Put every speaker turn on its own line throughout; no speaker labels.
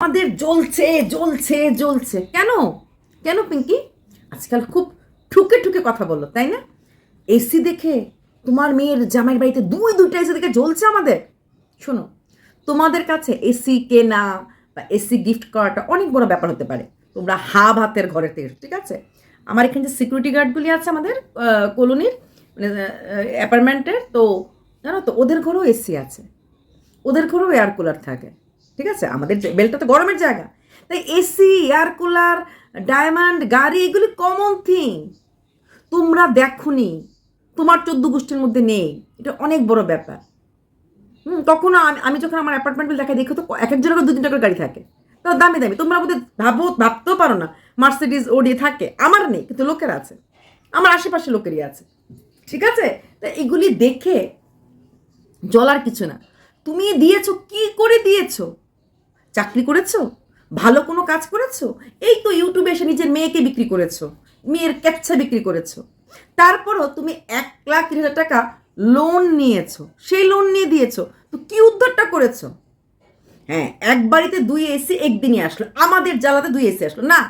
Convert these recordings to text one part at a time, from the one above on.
আমাদের জ্বলছে জ্বলছে জ্বলছে। কেন? কেন, পিঙ্কি? আজকাল খুব ঠুকে ঠুকে কথা বলল তাই না? এসি দেখে তোমার মেয়ের জামাইয়ের বাড়িতে দুই, দুইটা এসি দেখে জ্বলছে আমাদের। শোনো, তোমাদের কাছে এসি কেনা বা এসি গিফট করাটা অনেক বড় ব্যাপার হতে পারে। তোমরা হা ভাতের ঘরে থেকে ঠিক আছে? আমার এখানে যে সিকিউরিটি গার্ডগুলি আছে আমাদের কলোনির মানে অ্যাপার্টমেন্টের তো জানো তো, ওদের ঘরেও এসি আছে। ওদের ঘরেও এয়ার কুলার থাকে। ঠিক আছে? আমাদের বেলটা তো গরমের জায়গা। তাই এসি এয়ার কুলার ডায়মন্ড গাড়ি, এগুলি কমন থিং তোমরা দেখনি, তোমার চোদ্দ গোষ্ঠীর মধ্যে নেই। এটা অনেক বড় ব্যাপার। হুম কখনো আমি যখন আমার অ্যাপার্টমেন্টগুলো দেখাই, দেখো তো এক একজনের দু তিনটা করে গাড়ি থাকে। তো দামি দামি, তোমরা বোধহয় ভাবো, ভাবতেও পারো না মার্সিডিজ ওডি থাকে। আমার নেই, কিন্তু লোকের আছে। আমার আশেপাশে লোকেরই আছে। ঠিক আছে? তা এগুলি দেখে জলার কিছু না। তুমি দিয়েছ, কি করে দিয়েছ? চাকরি করেছ? ভালো কোনো কাজ করেছ? এই তো ইউটিউবে এসে নিজের মেয়েকে বিক্রি করেছ, মেয়ের ক্যাপচা বিক্রি করেছ। তারপরও তুমি এক লাখ তিরিশ হাজার টাকা লোন নিয়েছো, সেই লোন নিয়ে দিয়েছ। তো কি উদ্ধারটা করেছ? হ্যাঁ এক বাড়িতে দুই এসি একদিনই আসলো। আমাদের জ্বালাতে দুই এসি আসলো। না,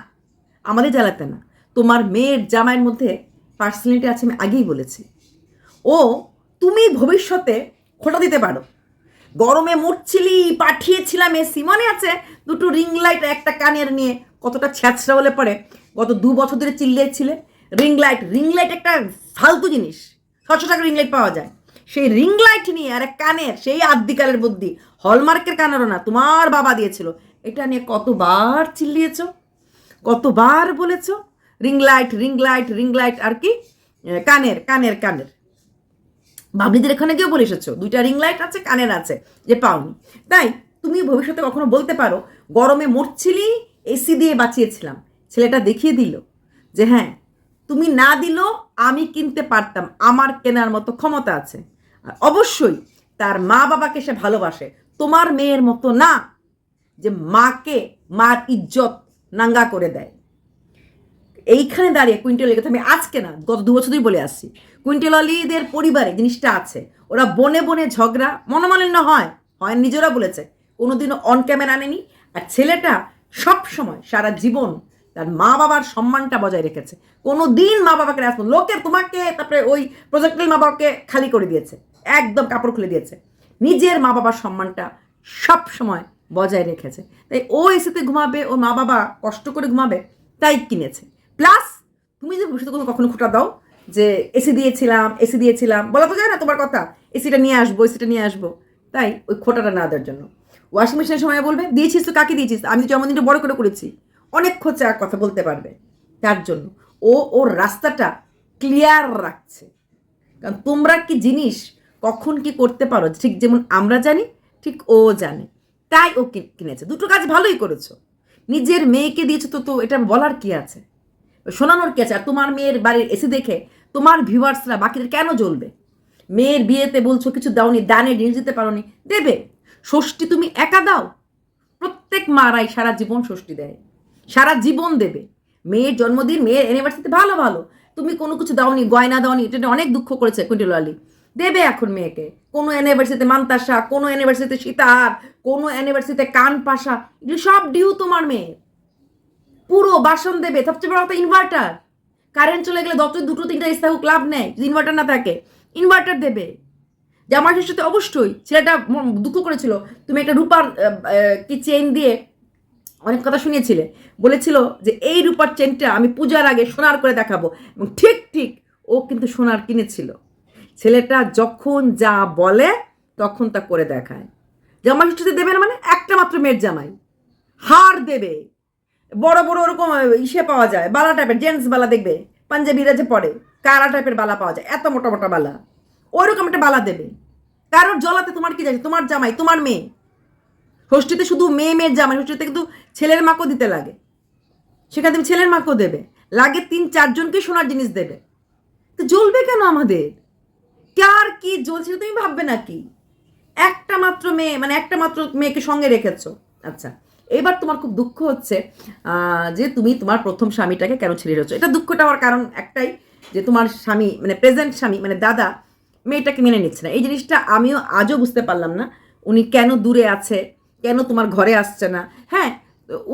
আমাদের জ্বালাতে না। তোমার মেয়ের জামাইয়ের মধ্যে পার্সোনালিটি আছে আমি আগেই বলেছি। ও, তুমি ভবিষ্যতে খোটা দিতে পারো। গরমে মরছিলি পাঠিয়েছিলাম এসি, মনে আছে? দুটো রিং লাইট একটা কানের নিয়ে, কতটা ছ্যাঁচড়া বলে পড়ে। গত দু বছর ধরে চিল্লিয়েছিলে রিং লাইট রিং লাইট একটা ফালতু জিনিস। ছশো টাকা রিং লাইট পাওয়া যায়। সেই রিং লাইট নিয়ে আর এক কানের, সেই আদ্যিকালের বুদ্ধি। হলমার্কের কানেরও না, তোমার বাবা দিয়েছিল। এটা নিয়ে কতবার চিল্লিয়েছ? কতবার বলেছ? Ring light ring light ring light আর কি? কানের কানের কানের। বাবলিদের এখানে গিয়েও বলে এসেছ, দুইটা রিং লাইট আছে, কানের আছে, যে পাওনি। তাই তুমি ভবিষ্যতে কখনো বলতে পারো, গরমে মরছিলি এসি দিয়ে বাঁচিয়েছিলাম। ছেলেটা দেখিয়ে দিল যে হ্যাঁ তুমি না দিলেও আমি কিনতে পারতাম, আমার কেনার মতো ক্ষমতা আছে। আর অবশ্যই তার মা বাবাকে সে ভালোবাসে, তোমার মেয়ের মতো না, যে মাকে মার ইজ্জত নাঙ্গা করে দেয়। এইখানে দাঁড়িয়ে কুইন্টেল কথা আমি আজকে না, গত দু বছর ধরেই বলে আসছি। কুইন্টেল অলিদের পরিবারে জিনিসটা আছে, ওরা বনে বনে ঝগড়া, মনোমালিন্য হয় হয় নিজেরা বলেছে। কোনোদিনও অন ক্যামেরা আনেনি, আর ছেলেটা সব সময় সারা জীবন তার মা বাবার সম্মানটা বজায় রেখেছে। কোনো দিন মা বাবাকে রাখব লোকের তোমাকে তারপরে ওই প্রজেক্টের মা বাবাকে খালি করে দিয়েছে, একদম কাপড় খুলে দিয়েছে। নিজের মা বাবার সম্মানটা সব সময় বজায় রেখেছে। তাই ও এসিতে ঘুমাবে, ও মা বাবা কষ্ট করে ঘুমাবে, তাই কিনেছে। প্লাস তুমি যে ভবিষ্যতে কোনো কখনো খুঁটা দাও যে এসি দিয়েছিলাম এসি দিয়েছিলাম, বলা তো যায় না তোমার কথা। এসিটা নিয়ে আসব এসিটা নিয়ে আসব। তাই ওই খোটাটা না দেওয়ার জন্য। ওয়াশিং মেশিনের সময় বলবে, দিয়েছিস তো কাকে দিয়েছিস? আমি তো জন্মদিনটা বড় করে করেছি। অনেক খোঁচা কথা বলতে পারবে তার জন্য। ও, ওর রাস্তাটা ক্লিয়ার রাখছে। কারণ তোমরা কি জিনিস কখন কি করতে পারো, ঠিক যেমন আমরা জানি, ঠিক ও জানে। তাই ও কিনেছে। দুটো কাজ ভালোই করেছ। নিজের মেয়েকে দিয়েছ তো তো এটা বলার কি আছে? শোনানোর কি আছে আর তোমার মেয়ের বাড়ির এসি দেখে তোমার ভিউয়ার্সরা বাকিদের কেন জ্বলবে? মেয়ের বিয়েতে বলছো কিছু দাওনি দানে জিনিস দিতে পারোনি, দেবে। ষষ্ঠী তুমি একা দাও। প্রত্যেক মারাই সারা জীবন ষষ্ঠী দেয়। সারা জীবন দেবে। মেয়ের জন্মদিন, মেয়ের অ্যানিভার্সারিতে ভালো ভালো। তুমি কোনো কিছু দাওনি, গয়না দাওনি, এটা অনেক দুঃখ করেছে কুইন্টেল আলী। দেবে এখন মেয়েকে। কোনো অ্যানিভার্সারিতে মান্তাসা, কোনো অ্যানিভার্সারিতে সীতাহার, কোনো অ্যানিভার্সারিতে কান পাশা এগুলো সব ডিউ তোমার মেয়ের। পুরো বাসন দেবে। সবচেয়ে বড় কথা ইনভার্টার কারেন্ট চলে গেলে দত দুটো তিনটা এসে থাকুক, লাভ নেই। যদি ইনভার্টার না থাকে ইনভার্টার দেবে। জামাই ষষ্ঠীতে অবশ্যই। ছেলেটা দুঃখ করেছিল। তুমি একটা রূপার কি চেন দিয়ে অনেক কথা শুনিয়েছিলে। বলেছিল যে এই রূপার চেনটা আমি পূজার আগে সোনার করে দেখাবো। এবং ঠিক ঠিক ও কিন্তু সোনার কিনেছিল। ছেলেটা যখন যা বলে, তখন তা করে দেখায়। জামাই ষষ্ঠীতে দেবে না মানে একটা মাত্র মেয়ের জামাই। হার দেবে। বড় বড় ওরকম ইসে পাওয়া যায়, বালা টাইপের জেন্টস বালা দেখবে, পাঞ্জাবিরা যে পরে, কারা টাইপের বালা পাওয়া যায়, এত মোটা মোটা বালা, ওইরকম একটা বালা দেবে। কারোর জলাতে তোমার কি যাচ্ছে তোমার জামাই, তোমার মেয়ে ষষ্ঠীতে শুধু মেয়ে মেয়ের জামাই ষষ্ঠীতে কিন্তু ছেলের মাকেও দিতে লাগে। সেখানে তুমি ছেলের মাকেও দেবে, লাগে তিন চারজনকে সোনার জিনিস দেবে। তো জ্বলবে কেন আমাদের? কার কি জ্বলছে তুমি ভাববে নাকি? একটা মাত্র মেয়ে মানে একটা মাত্র মেয়েকে সঙ্গে রেখেছো। আচ্ছা এবার তোমার খুব দুঃখ হচ্ছে যে তুমি তোমার প্রথম স্বামীটাকে কেন ছেড়ে রেখেছো এটা দুঃখটা হওয়ার কারণ একটাই, যে তোমার স্বামী মানে প্রেজেন্ট স্বামী মানে দাদা মেয়েটাকে মেনে নিচ্ছে না। এই জিনিসটা আমিও আজও বুঝতে পারলাম না, উনি কেন দূরে আছে, কেন তোমার ঘরে আসছে না। হ্যাঁ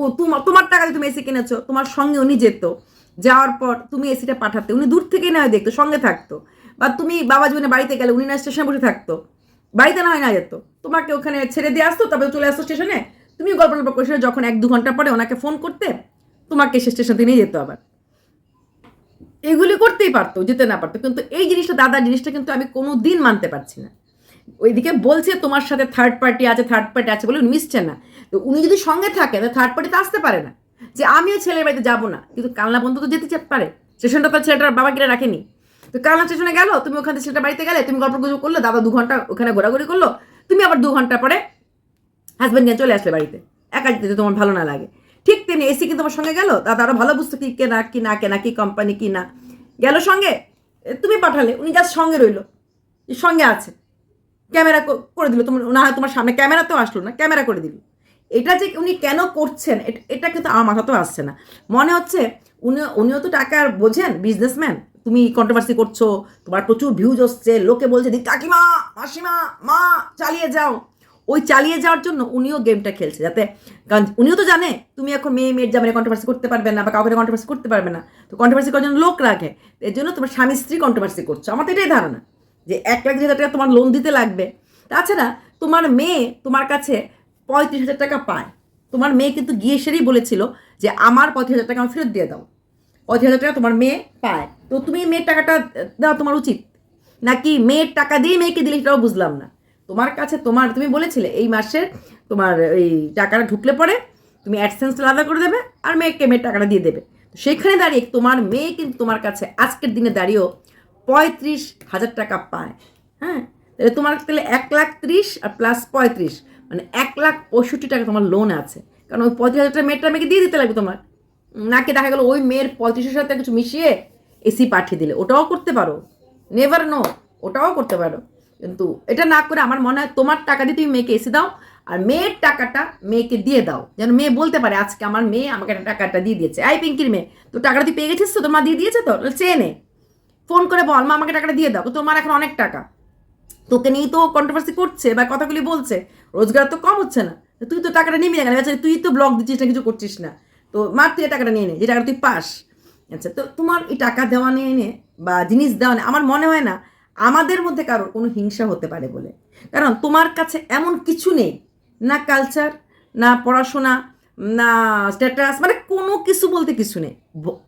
ও তোমার তোমার টাকা দিয়ে তুমি এসি কিনেছো, তোমার সঙ্গে উনি যেত, যাওয়ার পর তুমি এসিটা পাঠাতে, উনি দূর থেকেই না হয় দেখতো, সঙ্গে থাকতো। বা তুমি বাবা জীবনে বাড়িতে গেলে উনি না স্টেশনে বসে থাকতো। বাড়িতে না হয় না যেত। তোমাকে ওখানে ছেড়ে দিয়ে আসতো, তারপরে চলে আসতো স্টেশনে তুমি গল্প গল্প করে যখন এক দু ঘণ্টা পরে ওনাকে ফোন করতে, তোমাকে সে স্টেশন থেকে নিয়ে যেত আবার। এগুলি করতেই পারতো, যেতে না পারতো। কিন্তু এই জিনিসটা, দাদার জিনিসটা কিন্তু আমি কোনো দিন মানতে পারছি না। ওইদিকে বলছে, তোমার সাথে থার্ড পার্টি আছে থার্ড পার্টি আছে বলে উনি মিশছে না। তো উনি যদি সঙ্গে থাকে তাহলে থার্ড পার্টি তো আসতে পারে না। যে আমিও ছেলের বাড়িতে যাব না, কিন্তু কালনা বন্ধু তো যেতে পারে। স্টেশনটা তো ছেলেটার বাবা কিনে রাখেনি। তো কালনা স্টেশনে গেলো, তুমি ওখানে ছেলেটা বাড়িতে গেলে, তুমি গল্প গুজব করল, দাদা দু ঘণ্টা ওখানে ঘোরাঘুরি করল। তুমি আবার দু ঘণ্টা পরে হাজব্যান্ড নিয়ে চলে আসলে বাড়িতে। একা যেতে তোমার ভালো না লাগে। ঠিক তেমনি এসি কিন্তু তোমার সঙ্গে গেল? দাদা আরও ভালো বুঝতো কি কেনা, কি না কেনা, কি কোম্পানি কি না? গেল সঙ্গে? তুমি পাঠালে, উনি জাস্ট সঙ্গে রইল। সঙ্গে আছে। ক্যামেরা করে দিল। তোমার, না হয় তোমার সামনে ক্যামেরা তো আসলো না, ক্যামেরা করে দিল। এটা যে উনি কেন করছেন, এট- এটা কিন্তু আমার মাথাতেও আসছে না। মনে হচ্ছে উনি, উনিও তো টাকার বোঝেন বিজনেসম্যান তুমি কন্ট্রোভার্সি করছ, তোমার প্রচুর ভিউজ হচ্ছে লোকে বলছে, দি কাকিমা, মাসিমা, মা, চালিয়ে যাও। ওই চালিয়ে যাওয়ার জন্য উনিও গেমটা খেলছে যাতে কারণ উনিও তো জানে, তুমি এখন মেয়ে, মেয়ের জামানে কন্ট্রোভার্সি করতে পারবে না বা কাউকে কন্ট্রোভার্সি করতে পারবে না। তো কন্ট্রোভার্সি করার জন্য লোক রাখে। এর জন্য তোমার স্বামী, স্ত্রী কন্ট্রোভার্সি করছ। আমার তো এটাই ধারণা যে এক লাখ দুই হাজার টাকা তোমার লোন দিতে লাগবে। তাছাড়া তোমার মেয়ে তোমার কাছে পঁয়ত্রিশ হাজার টাকা পায়। তোমার মেয়ে কিন্তু গিয়ে সেরেই বলেছিল যে আমার পঁয়ত্রিশ হাজার টাকা আমার ফেরত দিয়ে দাও। পঁয়ত্রিশ হাজার টাকা তোমার মেয়ে পায়। তো তুমি মেয়ের টাকাটা দেওয়া তোমার উচিত। নাকি মেয়ের টাকা দিয়ে মেয়েকে দিলে সেটাও বুঝলাম না। তোমার কাছে তোমার, তুমি বলেছিলে এই মাসের তোমার এই টাকাটা ঢুকলে পরে তুমি অ্যাডসেন্সটা আলাদা করে দেবে আর মেয়েকে মেয়ের টাকাটা দিয়ে দেবে। সেখানে দাঁড়িয়ে তোমার মেয়ে কিন্তু তোমার কাছে আজকের দিনে দাঁড়িয়েও পঁয়ত্রিশ হাজার টাকা পায়। হ্যাঁ? তাহলে তোমার তাহলে এক লাখ ত্রিশ আর প্লাস পঁয়ত্রিশ মানে এক লাখ পঁয়ষট্টি টাকা তোমার লোন আছে। কারণ ওই পঁয়ত্রিশ হাজার টাকা মেয়েটা মেয়েকে দিয়ে দিতে লাগবে তোমার। নাকি দেখা গেলো ওই মেয়ের পঁয়ত্রিশের সাথে কিছু মিশিয়ে এসি পাঠিয়ে দিলে। ওটাও করতে পারো। নেভার নো ওটাও করতে পারো। কিন্তু এটা না করে আমার মনে হয় তোমার টাকা দিয়ে তুমি মেয়েকে এসে দাও, আর মেয়ের টাকাটা মেয়েকে দিয়ে দাও। যেন মেয়ে বলতে পারে, আজকে আমার মেয়ে আমাকে টাকাটা দিয়ে দিয়েছে। আই পিঙ্কির মেয়ে, তো টাকাটা তুই পেয়ে গেছিস তো? তোর মা দিয়ে দিয়েছে তো? চেয়ে নে। ফোন করে বল, মা আমাকে টাকাটা দিয়ে দাও। তোমার এখন অনেক টাকা। তোকে নিয়েই তো কন্ট্রোভার্সি করছে বা কথাগুলি বলছে। রোজগার তো কম হচ্ছে না। তুই তো টাকাটা নিবি না কেন? তুই তো ব্লগ দিচ্ছিস না, কিছু করছিস না। তো মার তুই টাকাটা নিয়ে নে। যে টাকাটা তুই পাস। আচ্ছা তো তোমার এই টাকা দেওয়া নিয়ে নে বা জিনিস দেওয়া নিয়ে, আমার মনে হয় না আমাদের মধ্যে কারোর কোনো হিংসা হতে পারে বলে। কারণ তোমার কাছে এমন কিছু নেই, না কালচার না পড়াশোনা, না স্ট্যাটাস মানে কোনো কিছু বলতে কিছু নেই।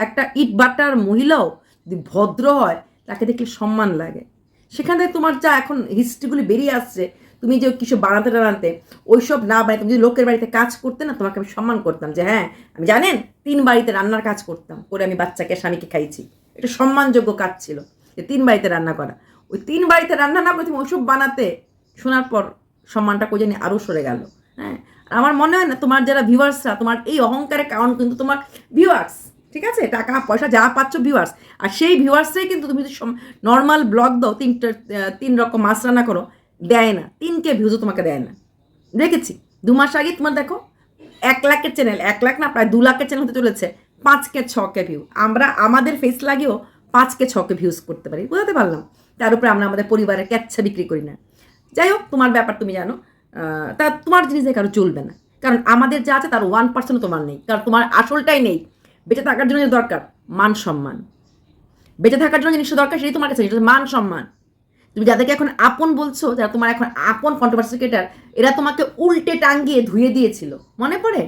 একটা ইট বাটার মহিলাও যদি ভদ্র হয়, তাকে দেখলে সম্মান লাগে। সেখানে তোমার যা এখন হিস্ট্রিগুলি বেরিয়ে আসছে, তুমি যে কিছু বানাতে টানাতে, ওইসব না বানাতে তুমি যদি লোকের বাড়িতে কাজ করতে না, তোমাকে আমি সম্মান করতাম যে হ্যাঁ আমি জানেন, তিন বাড়িতে রান্নার কাজ করতাম, করে আমি বাচ্চাকে, স্বামীকে খাইছি এটা সম্মানযোগ্য কাজ ছিল যে তিন বাড়িতে রান্না করা। ওই তিন বাড়িতে রান্না না করে তুমি ওইসব বানাতে, শোনার পর সম্মানটা কোজে নিয়ে আরও সরে গেল। হ্যাঁ? আমার মনে হয় না তোমার যারা ভিউয়ার্সরা, তোমার এই অহংকারের কারণ কিন্তু তোমার ভিউয়ার্স, ঠিক আছে? টাকা, পয়সা যা পাচ্ছ ভিউয়ার্স। আর সেই ভিউয়ার্সরাই কিন্তু তুমি যদি নর্মাল ব্লগ দাও, তিনটা তিন রকম মাছ রান্না করো, দেয় না। তিনকে ভিউজও তোমাকে দেয় না। দেখেছি? দু মাস আগে তোমার দেখো, এক লাখের চ্যানেল এক লাখ না, প্রায় দু লাখের চ্যানেল হতে চলেছে, পাঁচকে ছকে ভিউ আমরা, আমাদের ফেস লাগেও পাঁচকে ছকে ভিউজ করতে পারি। বুঝতে পারলাম? তার উপরে আমরা আমাদের পরিবারের ক্যাচ্ছা বিক্রি করি না। যাই হোক, তোমার ব্যাপার তুমি জানো। তা তোমার জিনিস কারও চলবে না। কারণ আমাদের যা আছে তার ওয়ান পার্সেন্ট তোমার নেই। কারণ তোমার আসলটাই নেই। বেঁচে থাকার জন্য দরকার, মান সম্মান। বেঁচে থাকার জন্য জিনিসটা দরকার, সেটাই তোমার কাছে সেটা মান সম্মান। তুমি যাদেরকে এখন আপন বলছো, যারা তোমার এখন আপন কন্ট্রোভার্সি ক্রিয়েটার এরা তোমাকে উল্টে টাঙ্গিয়ে ধুয়ে দিয়েছিল। মনে পড়ে?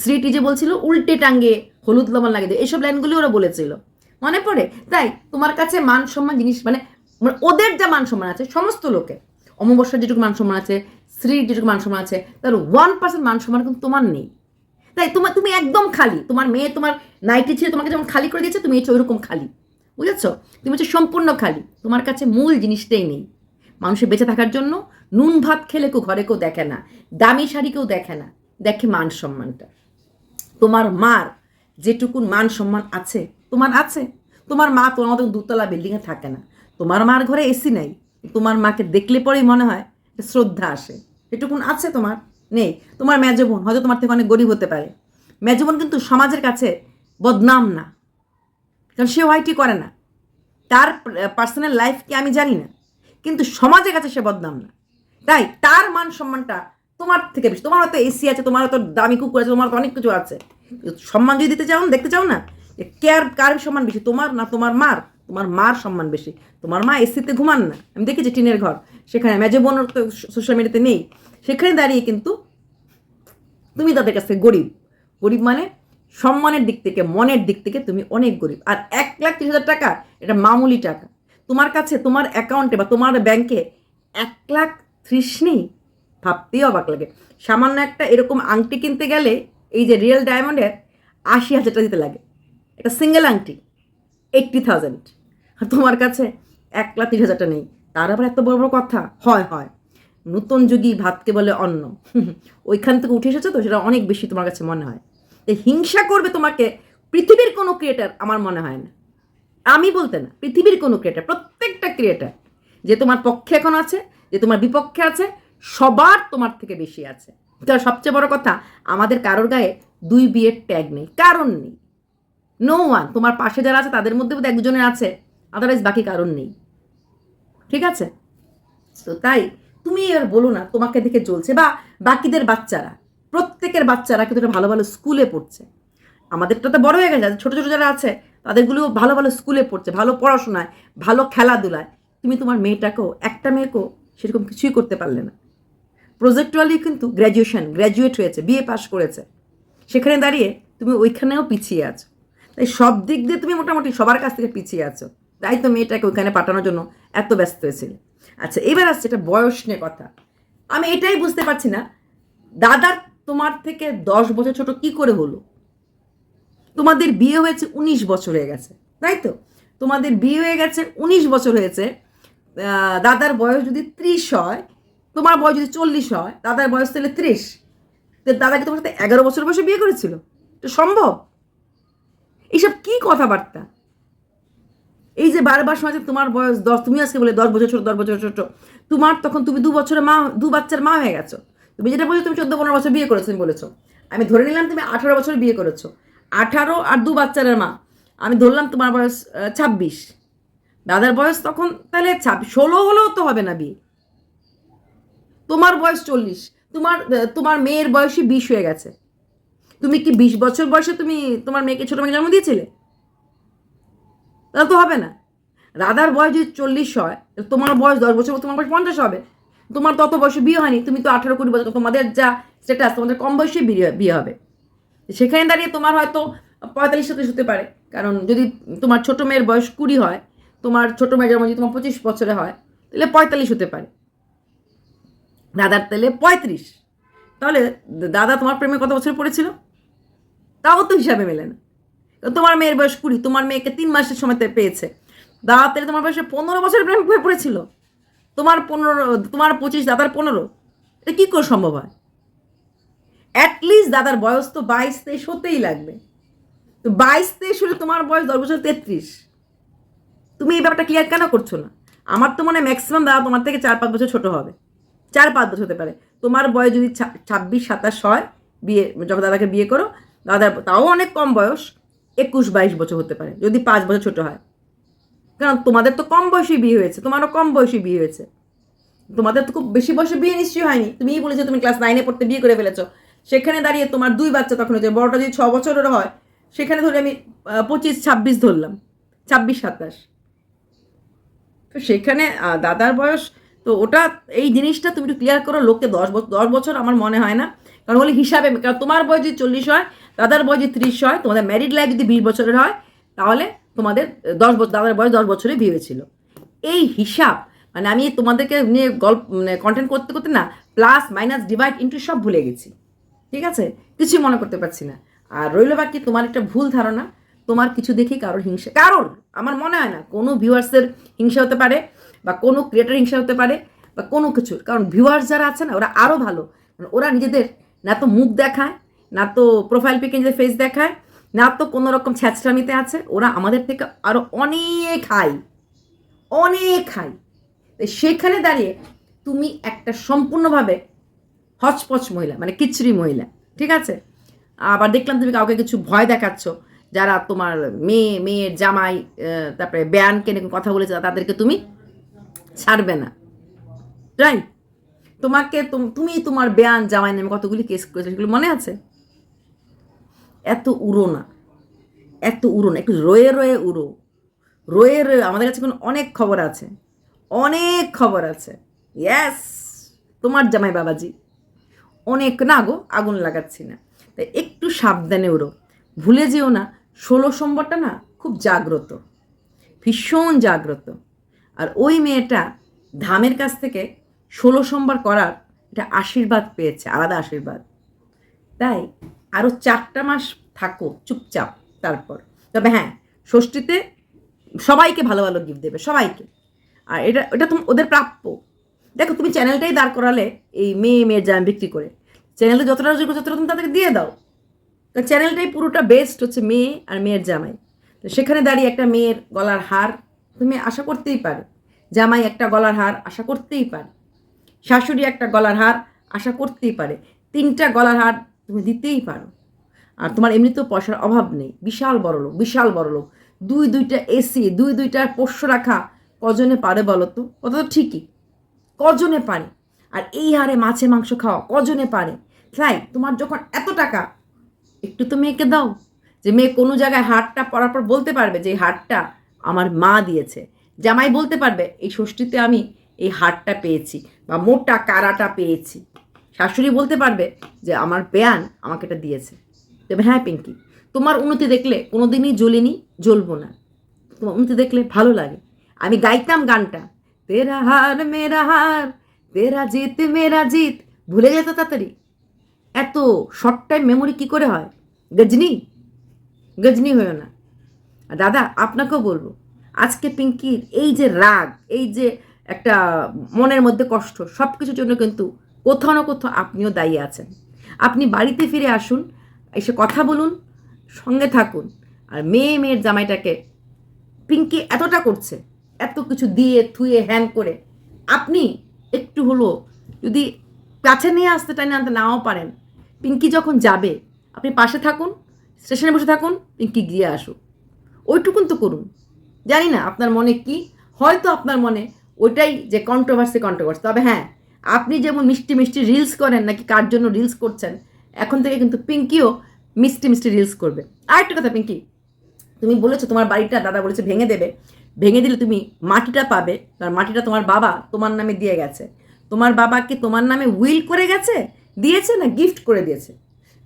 শ্রীটি যে বলছিল, উল্টে টাঙ্গিয়ে হলুদ লবণ লাগিয়ে দিয়ে এইসব লাইনগুলি ওরা বলেছিল। মনে পড়ে? তাই তোমার কাছে মান সম্মান জিনিস মানে মানে ওদের যা মান সম্মান আছে, সমস্ত লোকে, অমাবস্যার যেটুকু মান সম্মান আছে, স্ত্রীর যেটুকু মান সম্মান আছে তার ওয়ান পার্সেন্ট মান সম্মান কিন্তু তোমার নেই। তাই তোমার তুমি একদম খালি, তোমার মেয়ে তোমার নাইটি ছিল, তোমাকে যেমন খালি করে দিয়েছে, তুমি হচ্ছে ওইরকম খালি। বুঝেছ? তুমি হচ্ছে সম্পূর্ণ খালি, তোমার কাছে মূল জিনিসটাই নেই। মানুষের বেঁচে থাকার জন্য নুন ভাত খেলে কেউ ঘরে কেউ দেখে না, দামি শাড়ি কেউ দেখে না, দেখে মান সম্মানটা। তোমার মার যেটুকুন মান সম্মান আছে, তোমার আছে। তোমার মা তোমার মতো দুতলা বিল্ডিংয়ে থাকে না। তোমার মার ঘরে এসি নাই। তোমার মাকে দেখলে পরেই মনে হয় শ্রদ্ধা আসে। এটুকুন আছে তোমার? নেই। তোমার মেজো বোন, হয়তো তোমার থেকে অনেক গরিব হতে পারে। মেজো বোন কিন্তু সমাজের কাছে বদনাম না। কারণ সে হোয়াইটি করে না। তার পার্সোনাল লাইফ কি আমি জানি না। কিন্তু সমাজের কাছে সে বদনাম না। তাই তার মান সম্মানটা তোমার থেকে বেশি। তোমার হয়তো এসি আছে, তোমার হয়তো দামি কুকুর আছে, তোমার অনেক কিছু আছে। সম্মান যদি দিতে চাও দেখতে চাও না কার কার সম্মান বেশি, তোমার না তোমার মার? তোমার মার সম্মান বেশি। তোমার মা এসিতে ঘুমান না। আমি দেখেছি টিনের ঘর। সেখানে মেজে বোনের তো সোশ্যাল মিডিয়াতে নেই। সেখানে দাঁড়িয়ে কিন্তু তুমি তাদের কাছে গরিব। গরিব মানে সম্মানের দিক থেকে, মনের দিক থেকে তুমি অনেক গরিব। আর এক লাখ তিরিশ হাজার টাকা, এটা মামুলি টাকা। তোমার কাছে, তোমার অ্যাকাউন্টে বা তোমার ব্যাংকে এক লাখ ত্রিশ নেই। ভাবতেই অবাক লাগে। সামান্য একটা এরকম আংটি কিনতে গেলে এই যে রিয়েল ডায়মন্ডের আশি হাজার টাকা দিতে লাগে। এটা সিঙ্গেল আংটি এইট্টি থাউজেন্ড আর তোমার কাছে এক লাখ তিরিশ হাজারটা নেই। তার আবার এত বড় বড় কথা? হয় হয়। নতুন যুগী ভাতকে বলে অন্ন। ওইখান থেকে উঠে এসেছ তো? সেটা অনেক বেশি তোমার কাছে মনে হয়। যে হিংসা করবে তোমাকে পৃথিবীর কোনো ক্রিয়েটার আমার মনে হয় না। আমি বলতে না, পৃথিবীর কোনো ক্রিয়েটার প্রত্যেকটা ক্রিয়েটার যে তোমার পক্ষে এখন আছে, যে তোমার বিপক্ষে আছে, সবার তোমার থেকে বেশি আছে। তার সবচেয়ে বড় কথা, আমাদের কারোর গায়ে দুই বিয়ের ট্যাগ নেই। কারণ নেই। নো ওয়ান তোমার পাশে যারা আছে, তাদের মধ্যে একজনের আছে। আদারওয়াইজ বাকি কারণ নেই। ঠিক আছে? তো তাই তুমি এবার বলো না, তোমাকে দেখে চলছে বা বাকিদের বাচ্চারা, প্রত্যেকের বাচ্চারা কিন্তু ভালো ভালো স্কুলে পড়ছে। আমাদেরটা তো বড় হয়ে গেছে ছোটো ছোটো যারা আছে, তাদেরগুলো ভালো ভালো স্কুলে পড়ছে, ভালো পড়াশোনায়, ভালো খেলাধুলায়। তুমি তোমার মেয়েটাকেও, একটা মেয়েকেও সেরকম কিছুই করতে পারলে না। প্রজেক্টুয়ালি কিন্তু গ্র্যাজুয়েশন গ্র্যাজুয়েট হয়েছে বিএ পাশ করেছে। সেখানে দাঁড়িয়ে তুমি ওইখানেও পিছিয়ে আছো। তাই সব দিক দিয়ে তুমি মোটামুটি সবার কাছ থেকে পিছিয়ে আছো। তাই তো মেয়েটাকে ওইখানে পাঠানোর জন্য এত ব্যস্ত হয়েছিল। আচ্ছা এবার আসছে এটা বয়স নিয়ে কথা। আমি এটাই বুঝতে পারছি না দাদার তোমার থেকে দশ বছর ছোট কি করে হলো? তোমাদের বিয়ে হয়েছে উনিশ বছর হয়ে গেছে, তাই তো? তোমাদের বিয়ে হয়ে গেছে উনিশ বছর হয়েছে দাদার বয়স যদি ত্রিশ হয়, তোমার বয়স যদি চল্লিশ হয়, দাদার বয়স তাহলে ত্রিশ। তো দাদাকে তোমার সাথে এগারো বছর বয়সে বিয়ে করেছিল? এটা সম্ভব? এইসব কি কথাবার্তা? এই যে বারবার শোনা যায় তোমার বয়স দশ, তুমি আজকে বলে দশ বছর, ছোট, দশ বছর, ছোট তোমার তখন তুমি দু বছরের মা, দু বাচ্চার মা হয়ে গেছো। তুমি যেটা বলছো, তুমি চোদ্দ, পনেরো বছর বিয়ে করেছ, তুমি বলেছ। আমি ধরে নিলাম তুমি আঠারো বছর বিয়ে করেছ। আঠারো আর দু বাচ্চারের মা। আমি ধরলাম তোমার বয়স ছাব্বিশ। দাদার বয়স তখন তাহলে ছাব্বিশ, ষোলো হলেও তো হবে না বিয়ে। তোমার বয়স চল্লিশ। তোমার তোমার মেয়ের বয়সই বিশ হয়ে গেছে। তুমি কি বিশ বছর বয়সে তুমি তোমার মেয়েকে ছোটো মেয়ে জন্ম দিয়েছিলে? তাহলে তো হবে না। রাধার বয়স যদি চল্লিশ হয় তোমার বয়স দশ বছর, তোমার বয়স পঞ্চাশ হবে। তোমার তত বয়সে বিয়ে হয়নি, তুমি তো আঠারো কুড়ি বছর, তোমাদের যা স্ট্যাটাস তোমাদের কম বয়সে বিয়ে বিয়ে হবে। সেখানে দাঁড়িয়ে তোমার হয়তো পঁয়তাল্লিশ সাতাশ হতে পারে। কারণ যদি তোমার ছোটো মেয়ের বয়স কুড়ি হয়, তোমার ছোটো মেয়ের জন্ম যদি তোমার পঁচিশ বছরে হয়, তাহলে পঁয়তাল্লিশ হতে পারে। দাদার তাহলে পঁয়ত্রিশ। তাহলে দাদা তোমার প্রেমে কত বছর পড়েছিল? তাও তো হিসাবে মেলে না। তোমার মেয়ের বয়স কুড়ি, তোমার মেয়েকে তিন মাসের সময়তে পেয়েছে। দাদা তোমার বয়সে পনেরো বছর প্রেম হয়ে পড়েছিল। তোমার পনেরো, তোমার পঁচিশ, দাদার পনেরো। এটা কী করে সম্ভব হয়? অ্যাটলিস্ট দাদার বয়স তো বাইশ, তেইশ হতেই লাগবে। তো বাইশ, তেইশ হলে তোমার বয়স দশ বছর, তেত্রিশ। তুমি এই ব্যাপারটা ক্লিয়ার কেন করছ না? আমার তো মনে হয় ম্যাক্সিমাম দাদা তোমার থেকে চার, পাঁচ বছর ছোট হবে। চার, পাঁচ বছর হতে পারে। তোমার বয়স যদি ছাব্বিশ, সাতাশ হয়, বিয়ে, যখন দাদাকে বিয়ে করো দাদার তাও অনেক কম বয়স। একুশ বাইশ বছর হতে পারে, যদি পাঁচ বছর ছোট হয়। কারণ তোমাদের তো কম বয়সী বিয়ে হয়েছে, তোমারও কম বয়সী বিয়ে হয়েছে। তোমাদের তো খুব বেশি বয়সে বিয়ে নিশ্চয়ই হয়নি। তুমিই বলেছ তুমি ক্লাস নাইনে পড়তে বিয়ে করে ফেলেছো। সেখানে দাঁড়িয়ে তোমার দুই বাচ্চা তখন হয়েছে, বড়টা যদি ছ বছরের হয়, সেখানে ধরে আমি পঁচিশ ছাব্বিশ ধরলাম, ছাব্বিশ সাতাশ। তো সেখানে দাদার বয়স, তো ওটা এই জিনিসটা তুমি একটু ক্লিয়ার করো, লোককে দশ বছর দশ বছর আমার মনে হয় না। কারণ বলে হিসাবে কারণ তোমার বয়স যদি চল্লিশ হয় দাদার বয়স যদি ত্রিশ হয়, তোমাদের ম্যারিড লাইফ যদি বিশ বছরের হয়, তাহলে তোমাদের দশ বছর দাদার বয়স দশ বছরে বিয়ে হয়েছিল এই হিসাব মানে আমি তোমাদেরকে নিয়ে গল্প মানে কন্টেন্ট করতে করতে না প্লাস মাইনাস ডিভাইড ইন্টু সব ভুলে গেছি। ঠিক আছে? কিছু মনে করতে পারছি না। আর রইল বাকি তোমার একটা ভুল ধারণা, তোমার কিছু দেখি কারোর হিংসা, কারোর, আমার মনে হয় না, কোনো ভিউয়ার্সের হিংসা হতে পারে, বা কোনো ক্রিয়েটার হিংসা হতে পারে, বা কোনো কিছু কারণ ভিউয়ার্স যারা আছে না, ওরা আরও ভালো। ওরা নিজেদের না তো মুখ দেখায় না তো প্রোফাইল পিকে নিজেদের ফেস দেখায়, না তো কোনো রকম ছ্যাচরামিতে আছে, ওরা আমাদের থেকে আরও অনেক হাই অনেক হাই সেখানে দাঁড়িয়ে তুমি একটা সম্পূর্ণভাবে হচপচ মহিলা মানে কিচড়ি মহিলা, ঠিক আছে? আবার দেখলাম তুমি কাউকে কিছু ভয় দেখাচ্ছ, যারা তোমার মেয়ে, মেয়ের জামাই তারপরে ব্যান কেনে কথা বলেছে, তাদেরকে তুমি ছাড়বে না রাইট তোমাকে, তুম- তুমি তোমার বেয়ান, জামাই নামে কতগুলি কেস করেছ, সেগুলো মনে আছে? এত উড়ো না এত উড়ো না একটু রয়ে রয়ে উড়ো। রয়ে রয়ে আমাদের কাছে এখন অনেক খবর আছে, অনেক খবর আছে। ইয়াস তোমার জামাই বাবাজি। অনেক, না গো, আগুন লাগাচ্ছি না। তাই একটু সাবধানে উড়ো। ভুলে যেও না, ষোলো সোমবারটা না খুব জাগ্রত, ভীষণ জাগ্রত। আর ওই মেয়েটা ধামের কাছ থেকে ষোলো সোমবার করার এটা আশীর্বাদ পেয়েছে, আলাদা আশীর্বাদ। তাই আরও চারটা মাস থাকো, চুপচাপ তারপর। তবে হ্যাঁ ষষ্ঠীতে সবাইকে ভালো ভালো গিফট দেবে, সবাইকে। আর এটা এটা তুমি, ওদের প্রাপ্য। দেখো, তুমি চ্যানেলটাই দাঁড় করালে এই মেয়ে, মেয়ের জাম বিক্রি করে চ্যানেলে যতটা করছ ততটা তুমি তাদেরকে দিয়ে দাও। কারণ চ্যানেলটাই পুরোটা বেস্ট হচ্ছে মেয়ে আর মেয়ের জামাই। তো সেখানে দাঁড়িয়ে একটা মেয়ের গলার হার তুমি আশা করতেই পারো। জামাই একটা গলার হার আশা করতেই পারে। শাশুড়ি একটা গলার হার আশা করতেই পারে। তিনটা গলার হার তুমি দিতেই পারো। আর তোমার এমনিতেও পয়সার অভাব নেই। বিশাল বড় লোক, বিশাল বড় লোক। দুই দুইটা এসি দুই দুইটার পোষ্য রাখা কজনে পারে বলো তো? কত তো ঠিকই। কজনে পারে? আর এই হারে মাছে মাংস খাওয়া কজনে পারে? তাই তোমার যখন এত টাকা, একটু তো মেয়েকে দাও। যে মেয়ে কোনো জায়গায় হাটটা পরার পর বলতে পারবে যে এই হাটটা আমার মা দিয়েছে। জামাই বলতে পারবে, এই ষষ্ঠীতে আমি এই হাটটা পেয়েছি বা মোটা কারাটা পেয়েছি। শাশুড়ি বলতে পারবে যে আমার বেয়ান আমাকে এটা দিয়েছে। তবে হ্যাঁ পিঙ্কি, তোমার উন্নতি দেখলে কোনো দিনই জ্বলিনি, জ্বলবো না। তোমার উন্নতি দেখলে ভালো লাগে। আমি গাইতাম গানটা, তেরা হার, মেরা হার, তেরা জিত, মেরা জিত। ভুলে যেত তাড়াতাড়ি। এত শর্ট টাইম মেমোরি কি করে হয়? গজনি গজনি হয়েও না। দাদা, আপনাকেও বলব, আজকে পিঙ্কির এই যে রাগ, এই যে একটা মনের মধ্যে কষ্ট সব কিছুর জন্য কিন্তু কোথাও না কোথাও আপনিও দায়ী আছেন। আপনি বাড়িতে ফিরে আসুন, এসে কথা বলুন, সঙ্গে থাকুন। আর মেয়ে মেয়ের জামাইটাকে পিঙ্কি এতটা করছে, এত কিছু দিয়ে, থুয়ে, হ্যান করে, আপনি একটু হলো যদি কাছে নিয়ে আসতে টাইনে আনতে নাও পারেন, পিঙ্কি যখন যাবে, আপনি পাশে থাকুন, স্টেশনে বসে থাকুন, পিঙ্কি গিয়ে আসুক। ওইটুকুন তো করুন। জানি না আপনার মনে কি, হয়তো আপনার মনে ওইটাই যে কন্ট্রোভার্সি কন্ট্রোভার্সি তবে হ্যাঁ আপনি যেমন মিষ্টি মিষ্টি রিলস করেন নাকি কার জন্য রিলস করছেন, এখন থেকে কিন্তু পিঙ্কিও মিষ্টি মিষ্টি রিলস করবে। আর একটা কথা পিঙ্কি, তুমি বলেছ তোমার বাড়িটা দাদা বলেছে ভেঙে দেবে। ভেঙে দিলে তুমি মাটিটা পাবে, কারণ মাটিটা তোমার বাবা তোমার নামে দিয়ে গেছে। তোমার বাবা কি তোমার নামে উইল করে গেছে? দিয়েছে না গিফট করে দিয়েছে?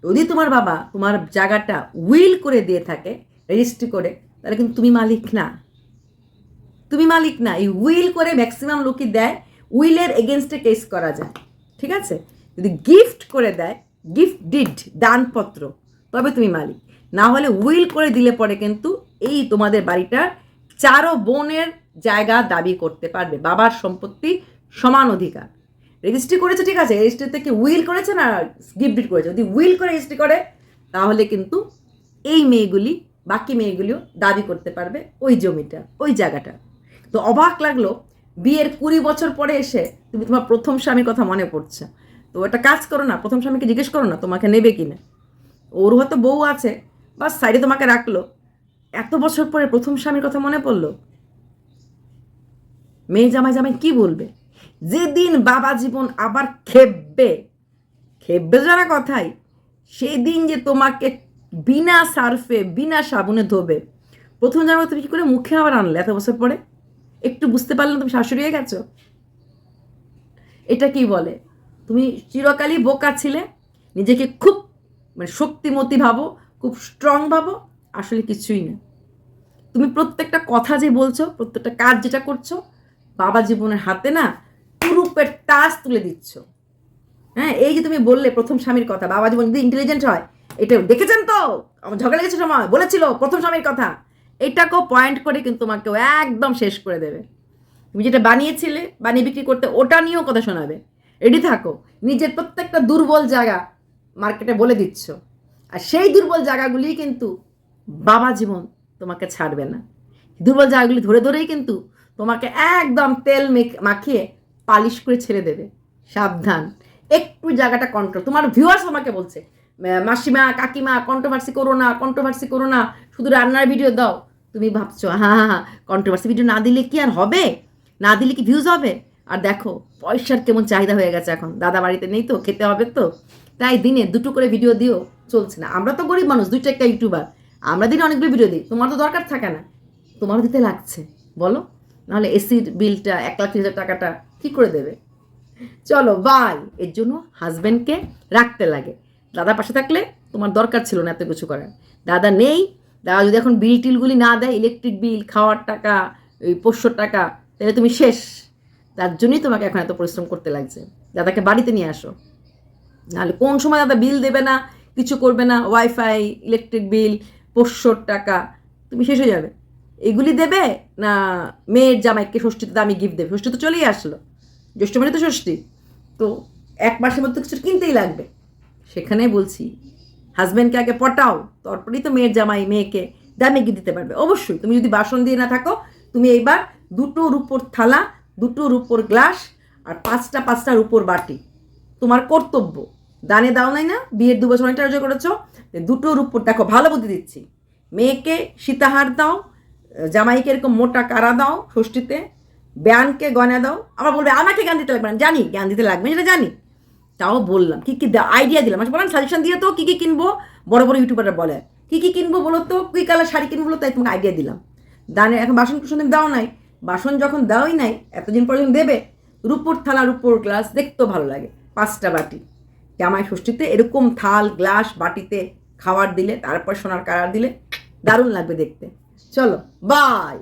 যদি তোমার বাবা তোমার জায়গাটা উইল করে দিয়ে থাকে রেজিস্ট্রি করে, তাহলে কিন্তু তুমি মালিক না। তুমি মালিক না, এই উইল করে ম্যাক্সিমাম লোকই দেয় উইলের এগেনস্টে কেস করা যায়, ঠিক আছে? যদি গিফট করে দেয়, গিফট ডিড, দানপত্র, তবে তুমি মালিক। না হলে উইল করে দিলে পরে কিন্তু এই তোমাদের বাড়িটার চারো বোনের জায়গা দাবি করতে পারবে, বাবার সম্পত্তি সমান অধিকার। রেজিস্ট্রি করেছে, ঠিক আছে? রেজিস্ট্রি থেকে উইল করেছে না গিফট ডিড করেছে? যদি উইল করে রেজিস্ট্রি করে, তাহলে কিন্তু এই মেয়েগুলি, বাকি মেয়েগুলিও দাবি করতে পারবে ওই জমিটা, ওই জায়গাটা। তো অবাক লাগল বিয়ের কুড়ি বছর পরে এসে তুমি তোমার প্রথম স্বামীর কথা মনে পড়ছে। তো একটা কাজ করো না, প্রথম স্বামীকে জিজ্ঞেস করো না তোমাকে নেবে কি না ওর হয়তো বউ আছে বা সাইডে তোমাকে রাখল। এত বছর পরে প্রথম স্বামীর কথা মনে পড়ল? মেয়ে জামাই জামাই কি বলবে? যেদিন বাবা জীবন আবার খেপবে খেপবে জানা কথাই, সেদিন যে তোমাকে বিনা সার্ফে, বিনা সাবুনে ধোবে। প্রথম জামা তুমি কি করে মুখে আবার আনলে এত বছর পরে? একটু বুঝতে পারলে তুমি শাশুড়ি হয়ে গেছো? এটা কি বলে? তুমি চিরকালই বোকা ছিলে, নিজেকে খুব মানে শক্তিমতী ভাবো, খুব স্ট্রং ভাবো, আসলে কিছুই না। তুমি প্রত্যেকটা কথা যে বলছো, প্রত্যেকটা কাজ যেটা করছ, বাবা জীবনের হাতে না পুরুপের তাস তুলে দিচ্ছ। হ্যাঁ এই যে তুমি বললে প্রথম স্বামীর কথা, বাবা জীবন যদি ইন্টেলিজেন্ট হয়, এটা দেখেছেন তো? আমার ঝগড়া লেগেছে সময়, বলেছিল প্রথম স্বামীর কথা। এটাকেও পয়েন্ট করে কিন্তু তোমাকে একদম শেষ করে দেবে। তুমি যেটা বানিয়েছিলে, বানিয়ে বিক্রি করতে, ওটা নিয়েও কথা শোনাবে। রেডি থাকো। নিজের প্রত্যেকটা দুর্বল জায়গা মার্কেটে বলে দিচ্ছ। আর সেই দুর্বল জায়গাগুলি কিন্তু বাবা জীবন তোমাকে ছাড়বে না। দুর্বল জায়গাগুলি ধরে ধরেই কিন্তু তোমাকে একদম তেল মাখিয়ে পালিশ করে ছেড়ে দেবে। সাবধান। একটু জায়গাটা কন্ট্রোল তোমার ভিউয়ার্স আমাকে বলছে "মা- মাসিমা, কাকিমা কন্ট্রোভার্সি করো না কন্ট্রোভার্সি করো না। শুধু রান্নার ভিডিও দাও। তুমি ভাবছ হ্যাঁ হ্যাঁ হ্যাঁ কন্ট্রোভার্সি ভিডিও না দিলে কি আর হবে? না দিলে কি ভিউজ হবে? আর দেখো, পয়সার কেমন চাহিদা হয়ে গেছে এখন। দাদা বাড়িতে নেই তো, খেতে হবে তো। তাই দিনে দুটো করে ভিডিও দিও, চলছে না। আমরা তো গরিব মানুষ, দুইটা একটা ইউটিউবার আমরা দিনে অনেকগুলো ভিডিও দিই। তোমার তো দরকার থাকে না। তোমারও দিতে লাগছে। বলো। নাহলে এসির বিলটা এক লাখ হাজার টাকাটা কী করে দেবে? চলো বাই এর জন্য হাজব্যান্ডকে রাখতে লাগে। দাদা পাশে থাকলে তোমার দরকার ছিল না এত কিছু করার। দাদা নেই, দাদা যদি এখন বিল টিলগুলি না দেয় ইলেকট্রিক বিল খাওয়ার টাকা, ওই পোষ্যর টাকা, তাহলে তুমি শেষ। তার জন্যই তোমাকে এখন এত পরিশ্রম করতে লাগছে। দাদাকে বাড়িতে নিয়ে আসো। নাহলে কোন সময় দাদা বিল দেবে না, কিছু করবে না ওয়াইফাই ইলেকট্রিক বিল পোষ্যর টাকা, তুমি শেষ হয়ে যাবে। এগুলি দেবে না মেয়ের জামাইকে ষষ্ঠীতে দামি গিফট দেবে? ষষ্ঠী তো চলেই আসলো। জ্যৈষ্ঠ মানে তো ষষ্ঠী। তো এক মাসের মধ্যে কিছু কিনতেই লাগবে। সেখানে বলছি হাজব্যান্ডকে আগে পটাও, তারপরেই তো মেয়ের জামাই, মেয়েকে দামে গিয়ে দিতে পারবে। অবশ্যই, তুমি যদি বাসন দিয়ে না থাকো, তুমি এইবার দুটো রূপোর থালা, দুটো রূপোর গ্লাস আর পাঁচটা পাঁচটা রূপোর বাটি। তোমার কর্তব্য। দানে দাও নাই না, বিয়ের দু বছর অনেকটা রোজা করেছ দুটো রূপোর, দেখো, ভালো বুদ্ধি দিচ্ছি। মেয়েকে সীতাহার দাও, জামাইকে এরকম মোটা কারা দাও ষষ্ঠীতে ব্যানকে গয়না দাও, আবার বলবে, আমাকে জ্ঞান দিতে লাগবে না। জানি, জ্ঞান দিতে লাগবে সেটা জানি। তাও বললাম, কী কী আইডিয়া দিলাম। আচ্ছা বললাম সাজেশন দিয়ে তো কী কী কিনবো? বড় বড় ইউটিউবাররা বলে। কী কী কিনবো বলো তো? কী কালার শাড়ি কিনবো বলো তাই তোমাকে আইডিয়া দিলাম। দানে এখন বাসন কুসন দাও নাই। বাসন যখন দেওয়াই নাই, এতদিন পর যখন দেবে, রূপোর থালা, রূপোর গ্লাস দেখতেও ভালো লাগে। পাঁচটা বাটি। জামাই ষষ্ঠীতে এরকম থাল, গ্লাস, বাটিতে খাবার দিলে, তারপর সোনার কালার দিলে দারুণ লাগবে দেখতে। চলো বাই